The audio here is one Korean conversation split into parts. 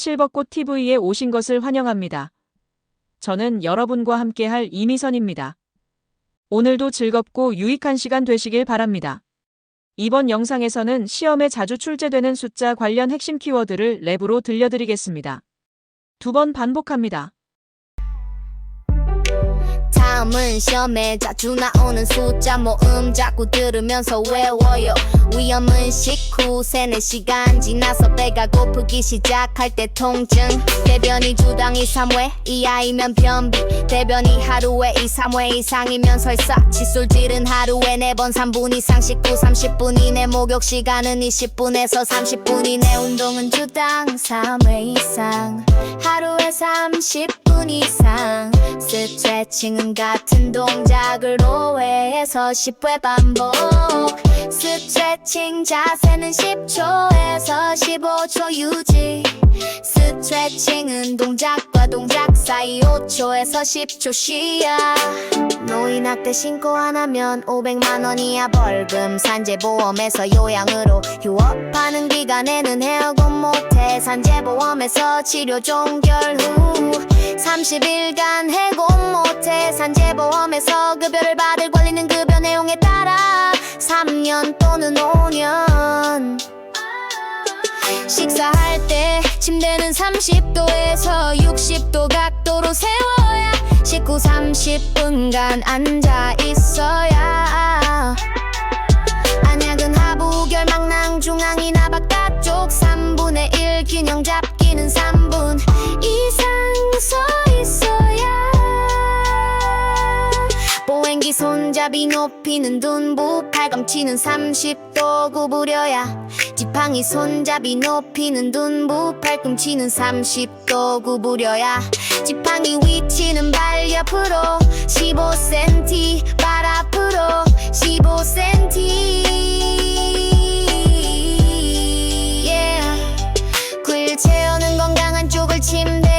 칠벚꽃 TV에 오신 것을 환영합니다. 저는 여러분과 함께할 이미선입니다. 오늘도 즐겁고 유익한 시간 되시길 바랍니다. 이번 영상에서는 시험에 자주 출제되는 숫자 관련 핵심 키워드를 랩으로 들려드리겠습니다. 두 번 반복합니다. 다음은 시험에 자주 나오는 숫자. 모음 자꾸 들으면서 외워요. 위험은 식후 세네 시간 지나서 배가 고프기 시작할 때 통증. 대변이 주당이 3회 이하이면 변비. 대변이 하루에 2, 3회 이상이면 설사. 칫솔질은 하루에 4번 3분 이상. 식후 30분 이내 목욕 시간은 20분에서 30분 이내 운동은 주당 3회 이상. 하루에 30분 이상. 스트레칭은 같은 동작을 5회에서 10회 반복. 스트레칭 자세는 10초에서 15초 유지 스트레칭은 동작과 동작 사이 5초에서 10초 쉬어 노인 학대 신고 안 하면 500만 원이야 벌금. 산재보험에서 요양으로 휴업하는 기간에는 해약은 못해. 산재보험에서 치료 종결 후 30일간 해고 못해. 산재보험에서 급여를 받을 권리는 급여 내용에 따라 3년 또는 5년. 식사할 때 침대는 30도에서 60도 각도로 세워야 식후 30분간 앉아 있어야. 안약은 하부 결막낭 중앙이나 바깥쪽 3분의 1 균형 잡기는 3분 이상 서 있어야. 보행기 손잡이 높이는 둔부 팔꿈치는 30도 구부려야 지팡이 손잡이 높이는 둔부 팔꿈치는 30도 구부려야 지팡이 위치는 발 옆으로 15cm 발 앞으로 15cm yeah. 휠체어는 건강한 쪽을 침대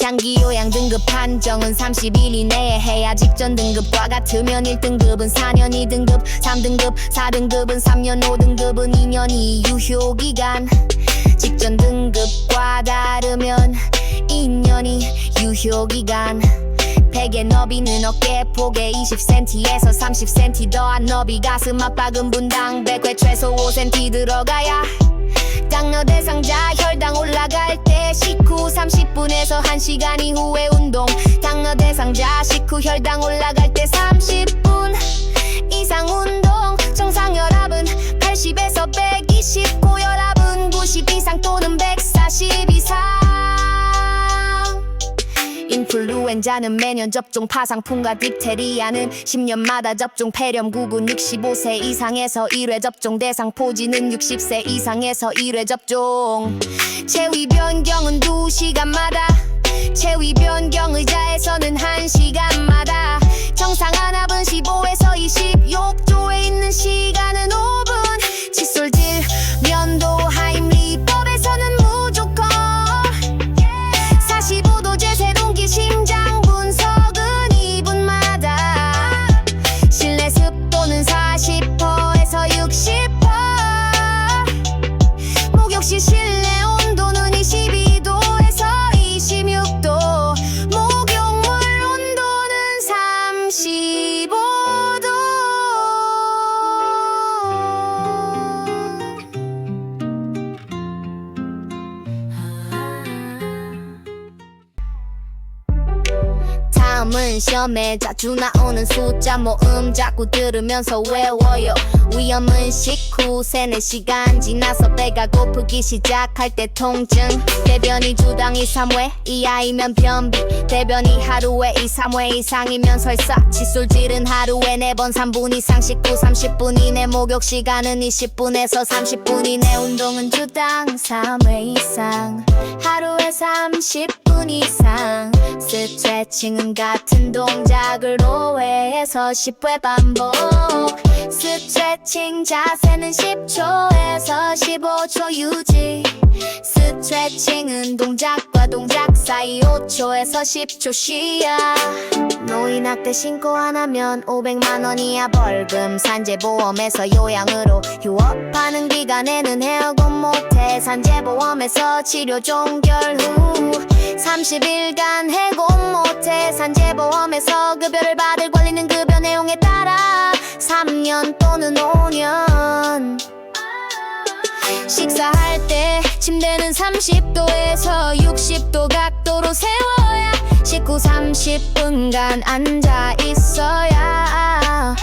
장기 요양 등급 판정은 30일 이내에 해야 직전 등급과 같으면 1등급은 4년 2등급 3등급 4등급은 3년 5등급은 2년이 유효기간. 직전 등급과 다르면 2년이 유효기간. 베개 너비는 어깨 폭에 20cm에서 30cm 더한 너비 가슴 압박은 분당. 100회 최소 5cm 들어가야 당뇨 대상자 혈당 올라갈 때 식후 30분에서 1시간 이후에 운동. 당뇨 대상자 식후 혈당 올라갈 때 30분 이상 운동. 정상 혈압은 80에서 120 고혈압은 90 이상 또는 140 이상 인플루엔자는 매년 접종 파상풍과 딕테리아는 10년마다 접종 폐렴 구군 65세 이상에서 1회 접종 대상 포지는 60세 이상에서 1회 접종. 체위 변경은 2시간마다 체위 변경 의자에서는 1시간마다. 정상 다음은 시험에 자주 나오는 숫자 모음 자꾸 들으면서 외워요. 위험은 식후 세네 시간 지나서 배가 고프기 시작할 때 통증. 대변이 주당이 3회 이하이면 변비. 대변이 하루에 2, 3회 이상이면 설사. 칫솔질은 하루에 4번 3분 이상. 씻고 30분 이내 목욕 시간은 20분에서 30분 이내 운동은 주당 3회 이상. 하루에 30분 이상 스트레칭은 같은 동작을 5회에서 10회 반복. 스트레칭 자세는 10초에서 15초 유지 스트레칭은 동작과 동작 사이 5초에서 10초 쉬어 노인 학대 신고 안 하면 500만 원이야 벌금. 산재보험에서 요양으로 휴업하는 기간에는 해약은 못해. 산재보험에서 치료 종결 후 30일간 해고 못해. 산재보험에서 급여를 받을 권리는 급여 내용에 따라 3년 또는 5 침대는 30도에서 60도 각도로 세워야 식후 30분간 앉아 있어야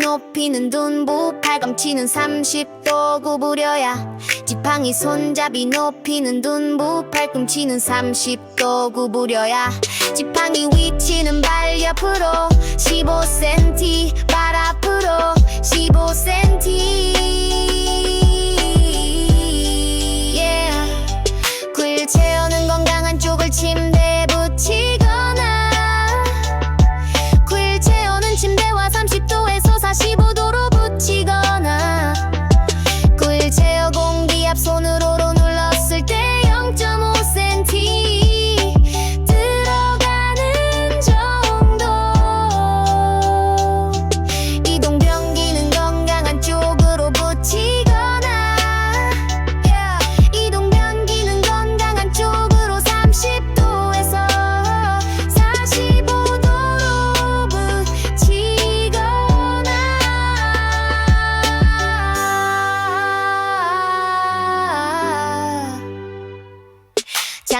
높이는 둔부 팔꿈치는 30도 구부려야 지팡이 손잡이 높이는 둔부 팔꿈치는 30도 구부려야 지팡이 위치는 발 옆으로 15cm 발 앞으로 15cm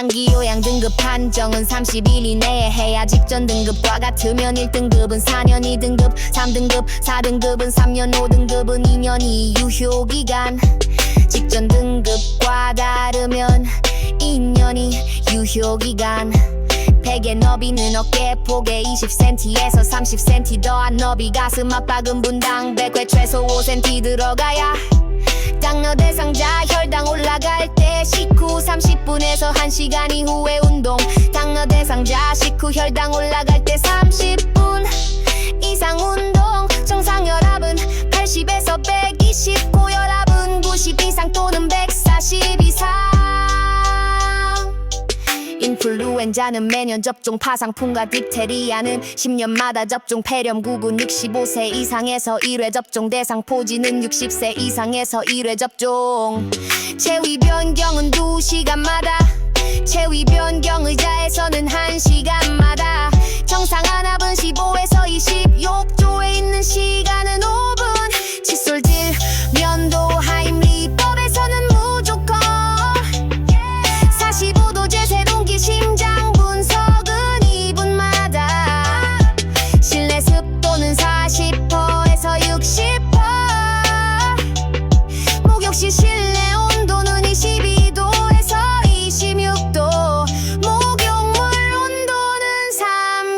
장기 요양 등급 판정은 30일 이내에 해야 직전 등급과 같으면 1등급은 4년 2등급 3등급 4등급은 3년 5등급은 2년 이 유 효기간. 직전 등급과 다르면 2년이 유효기간. 베개 너비는 어깨 폭에 20cm에서 30cm 더한 너비 가슴 압박은 분당 100회 최소 5cm 들어가야 당뇨 대상자 혈당 올라갈 때 식후 30분에서 1시간 이후에 운동. 당뇨 대상자 식후 혈당 올라갈 때 30분 이상 운동. 정상 혈압은 80에서 120 고혈압은 90 이상 또는 140 이상 인플루엔자는 매년 접종 파상풍과 딕테리아는 10년마다 접종 폐렴 구분 65세 이상에서 1회 접종 대상 포지는 60세 이상에서 1회 접종. 체위 변경은 2시간마다. 체위 변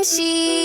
she